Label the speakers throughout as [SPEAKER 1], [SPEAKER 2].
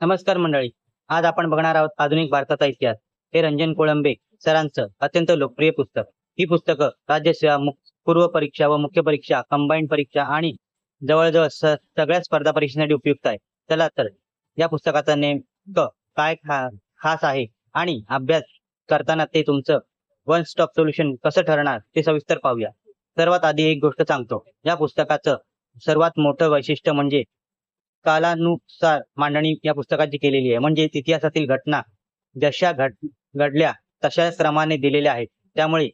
[SPEAKER 1] नमस्कार मंडळी. आज आपण बघणार आहोत आधुनिक भारताचा इतिहास. हे रंजन कोळंबे सरांचं अत्यंत लोकप्रिय पुस्तक. ही पुस्तकं राज्यसेवा पूर्व परीक्षा व मुख्य परीक्षा कंबाईंड परीक्षा आणि जवळजवळ सगळ्या स्पर्धा परीक्षेसाठी उपयुक्त आहे. चला तर या पुस्तकाचं नेमकं काय खास आहे आणि अभ्यास करताना ते तुमचं वन स्टॉप सोल्युशन कसं ठरणार ते सविस्तर पाहूया. सर्वात आधी एक गोष्ट सांगतो. या पुस्तकाचं सर्वात मोठं वैशिष्ट्य म्हणजे कालानुसार मांडणी या पुस्तकाची केलेली आहे म्हणजे इतिहासातील घटना जशा घड घडल्या तशा क्रमाने दिलेल्या आहेत. त्यामुळे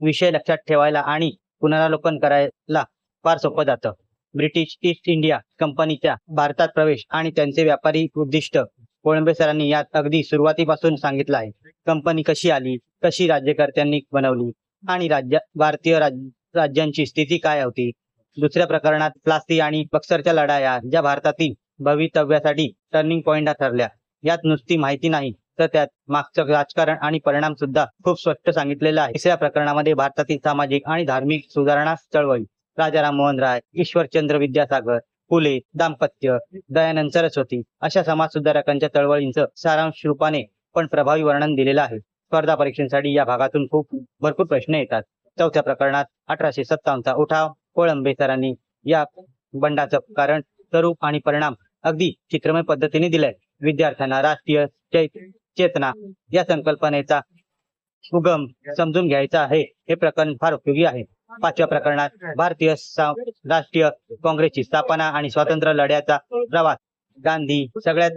[SPEAKER 1] विषय लक्षात ठेवायला आणि पुनरावलोकन करायला फार सोपं जातं. ब्रिटिश ईस्ट इंडिया कंपनीच्या भारतात प्रवेश आणि त्यांचे व्यापारी उद्दिष्ट कोळंबे सरांनी यात अगदी सुरुवातीपासून सांगितलं आहे. कंपनी कशी आली कशी राज्यकर्त्यांनी बनवली आणि राज्य भारतीय राज- राज्यांची स्थिती काय होती दुसऱ्या प्रकरणात प्लासी आणि बक्सरच्या लढाया ज्या भारतातील भवितव्यासाठी टर्निंग पॉइंट ठरल्या. यात नुसती माहिती नाही तर त्यात मागचं राजकारण आणि परिणाम सुद्धा खूप स्पष्ट सांगितलेलं आहे. तिसऱ्या प्रकरणामध्ये भारतातील सामाजिक आणि धार्मिक सुधारणा चळवळी. राजा राममोहन राय ईश्वरचंद्र विद्यासागर फुले दाम्पत्य दयानंद सरस्वती अशा समाज सुधारकांच्या चळवळींचं सारांश रूपाने पण प्रभावी वर्णन दिलेलं आहे. स्पर्धा परीक्षेसाठी या भागातून खूप भरपूर प्रश्न येतात. चौथ्या प्रकरणात अठराशे सत्तावन्नचा उठाव कोळंबे सरांनी या बंडाचं कारण स्वरूप आणि परिणाम अगदी चित्रमय पद्धतीने दिलाय. विद्यार्थ्यांना राष्ट्रीय चैत- चेतना या संकल्पनेचा उगम समजून घ्यायचा आहे. हे प्रकरण फार उपयोगी आहे. पाचव्या प्रकरणात भारतीय राष्ट्रीय काँग्रेसची स्थापना आणि स्वातंत्र्य लढ्याचा प्रवास. गांधी सगळ्या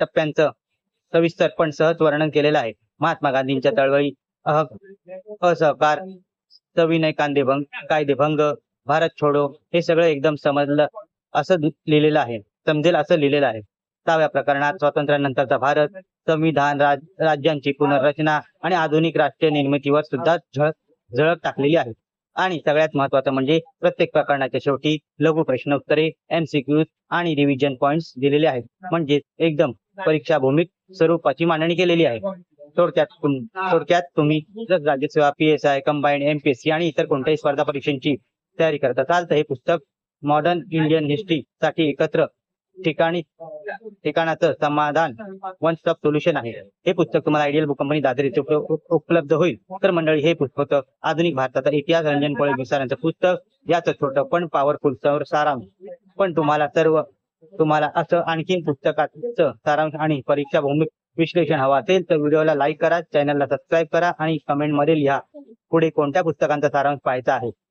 [SPEAKER 1] टप्प्यांचं सविस्तर पण सहज वर्णन केलेलं आहे. महात्मा गांधींच्या चळवळी अह असहकार सविनय कांदेभंग कायदेभंग भारत छोडो हे सगळं एकदम समजलं असं लिहिलेलं आहे. समजेल असं लिहिलेलं आहे. सहाव्या प्रकरणात स्वातंत्र्यानंतरचा भारत संविधान राज राज्यांची पुनर्रचना आणि आधुनिक राष्ट्रीय निर्मितीवर सुद्धा झळक झळक टाकलेली आहे. आणि सगळ्यात महत्वाचं म्हणजे प्रत्येक प्रकरणाच्या शेवटी लघु प्रश्न उत्तरे एमसीक्यू आणि रिव्हिजन पॉइंट्स दिलेले आहेत. म्हणजे एकदम परीक्षा भूमिक स्वरूपाची मांडणी केलेली आहे. थोडक्यात तुम- थोडक्यात तुम्ही जर राज्यसेवा P S I combined MPSC आणि इतर कोणत्याही स्पर्धा परीक्षांची तयारी करत असाल तर हे पुस्तक मॉडर्न इंडियन हिस्ट्री साठी एकत्र ठिकाणी ठिकाणाचं समाधान वन स्टॉप सोल्युशन आहे. हे पुस्तक तुम्हाला आयडियल बुक कंपनी दादर येथे उप- उप- उपलब्ध होईल. तर मंडळी हे पुस्तक आधुनिक भारताचा इतिहास रंजन कोळे सरांचं पुस्तक. याचं छोटं पण पॉवरफुल सारांश. पण तुम्हाला सर्व तुम्हाला असं आणखीन पुस्तकाचं सारांश आणि परीक्षा भूमिक विश्लेषण हवं असेल तर व्हिडिओला लाईक करा चॅनलला सबस्क्राईब करा आणि कमेंटमध्ये लिहा पुढे कोणत्या पुस्तकांचा सारांश पाहायचा आहे.